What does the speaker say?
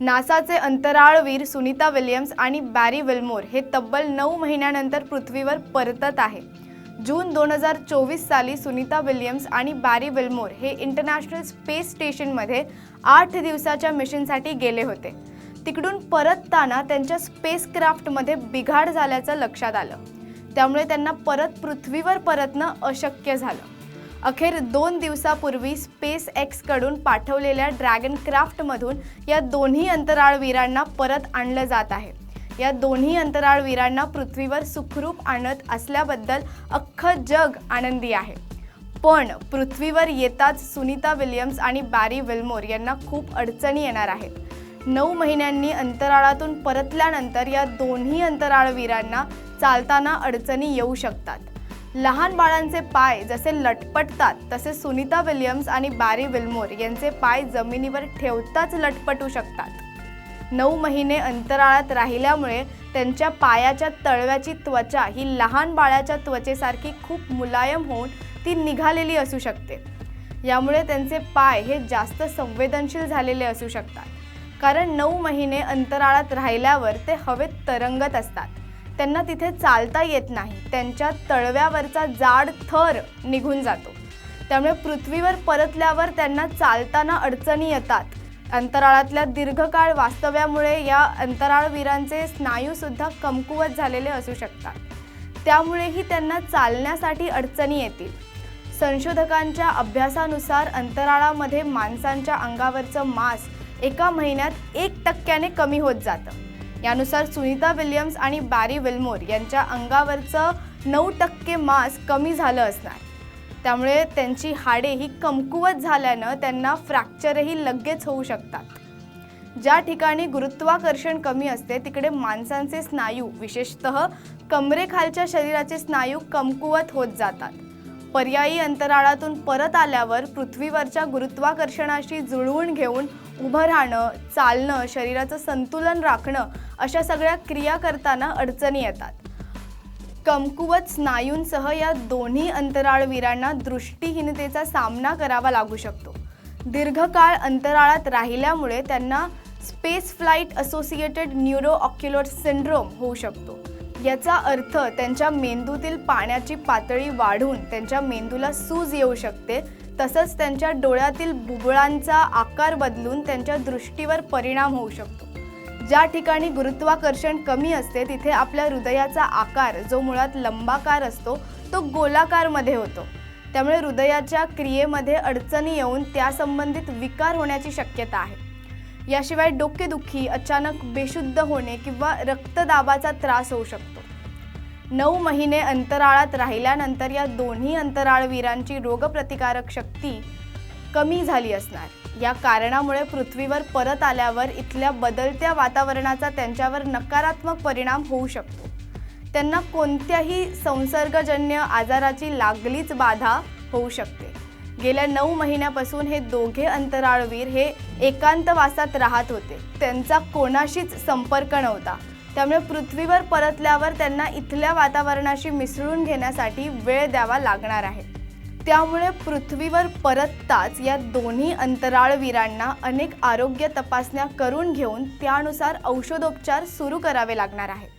नासाचे अंतराळवीर सुनीता विल्यम्स आणि Barry Wilmore हे तब्बल नऊ महिन्यानंतर पृथ्वीवर परतत आहे. जून दोन हजार चोवीस साली सुनीता विल्यम्स आणि बॅरी विल्मोर हे इंटरनॅशनल स्पेस स्टेशनमध्ये आठ दिवसाच्या मिशनसाठी गेले होते. तिकडून परतताना त्यांच्या स्पेसक्राफ्टमध्ये बिघाड झाल्याचं लक्षात आलं. त्यामुळे त्यांना परत पृथ्वीवर परतणं अशक्य झालं. अखेर दोन दिवसापूर्वी स्पेस एक्सकडून पाठवलेल्या ड्रॅगन क्राफ्टमधून या दोन्ही अंतराळवीरांना परत आणलं जात आहे. या दोन्ही अंतराळवीरांना पृथ्वीवर सुखरूप आणत असल्याबद्दल अख्खं जग आनंदी आहे. पण पृथ्वीवर येताच सुनीता विल्यम्स आणि बॅरी विल्मोर यांना खूप अडचणी येणार आहेत. नऊ महिन्यांनी अंतराळातून परतल्यानंतर या दोन्ही अंतराळवीरांना चालताना अडचणी येऊ शकतात. लहान बाळांचे पाय जसे लटपटतात तसे सुनीता विल्यम्स आणि बॅरी विल्मोर यांचे पाय जमिनीवर ठेवताच लटपटू शकतात. नऊ महिने अंतराळात राहिल्यामुळे त्यांच्या पायाच्या तळव्याची त्वचा ही लहान बाळाच्या त्वचेसारखी खूप मुलायम होऊन ती निघालेली असू शकते. यामुळे त्यांचे पाय हे जास्त संवेदनशील झालेले असू शकतात. कारण नऊ महिने अंतराळात राहिल्यावर ते हवेत तरंगत असतात. त्यांना तिथे चालता येत नाही. त्यांच्या तळव्यावरचा जाड थर निघून जातो. त्यामुळे पृथ्वीवर परतल्यावर त्यांना चालताना अडचणी येतात. अंतराळातल्या दीर्घकाळ वास्तव्यामुळे या अंतराळवीरांचे स्नायूसुद्धा कमकुवत झालेले असू शकतात. त्यामुळेही त्यांना चालण्यासाठी अडचणी येतील. संशोधकांच्या अभ्यासानुसार अंतराळामध्ये माणसांच्या अंगावरचं मांस एका महिन्यात एक टक्क्याने कमी होत जातं. यानुसार सुनीता विल्यम्स आणि बॅरी विल्मोर यांच्या अंगावरचं नऊ टक्के मांस कमी झालं असणार. त्यामुळे त्यांची हाडे ही कमकुवत झाल्यानं त्यांना फ्रॅक्चरही लगेच होऊ शकतात. ज्या ठिकाणी गुरुत्वाकर्षण कमी असते तिकडे माणसांचे स्नायू विशेषतः कमरेखालच्या शरीराचे स्नायू कमकुवत होत जातात. पर्यायी अंतराळातून परत आल्यावर पृथ्वीवरच्या गुरुत्वाकर्षणाशी जुळवून घेऊन उभं राहणं चालणं शरीराचं संतुलन राखणं अशा सगळ्या क्रिया करताना अडचणी येतात. कमकुवत स्नायूंसह या दोन्ही अंतराळवीरांना दृष्टीहीनतेचा सामना करावा लागू शकतो. दीर्घकाळ अंतराळात राहिल्यामुळे त्यांना space flight associated neuro ocular syndrome होऊ शकतो. याचा अर्थ त्यांच्या मेंदूतील पाण्याची पातळी वाढून त्यांच्या मेंदूला सूज येऊ शकते. तसंच त्यांच्या डोळ्यातील बुबुळांचा आकार बदलून त्यांच्या दृष्टीवर परिणाम होऊ शकतो. ज्या ठिकाणी गुरुत्वाकर्षण कमी असते तिथे आपल्या हृदयाचा आकार जो मुळात लंबाकार असतो तो गोलाकारमध्ये होतो. त्यामुळे हृदयाच्या क्रियेमध्ये अडचणी येऊन त्यासंबंधित विकार होण्याची शक्यता आहे. याशिवाय डोकेदुखी अचानक बेशुद्ध होणे किंवा रक्तदाबाचा त्रास होऊ शकतो. नऊ महिने अंतराळात राहिल्यानंतर या दोन्ही अंतराळवीरांची रोगप्रतिकारक शक्ती कमी झाली असणार. या कारणामुळे पृथ्वीवर परत आल्यावर इथल्या बदलत्या वातावरणाचा त्यांच्यावर नकारात्मक परिणाम होऊ शकतो. त्यांना कोणत्याही संसर्गजन्य आजाराची लागलीच बाधा होऊ शकते. गेल्या नऊ महिन्यापासून हे दोघे अंतराळवीर हे एकांतवासात राहत होते. त्यांचा कोणाशीच संपर्क नव्हता. त्यामुळे पृथ्वीवर परतल्यावर त्यांना इथल्या वातावरणाशी मिसळून घेण्यासाठी वेळ द्यावा लागणार आहे. त्यामुळे पृथ्वीवर परतताच या दोन्ही अंतराळवीरांना अनेक आरोग्य तपासण्या करून घेऊन त्यानुसार औषधोपचार सुरू करावे लागणार आहेत.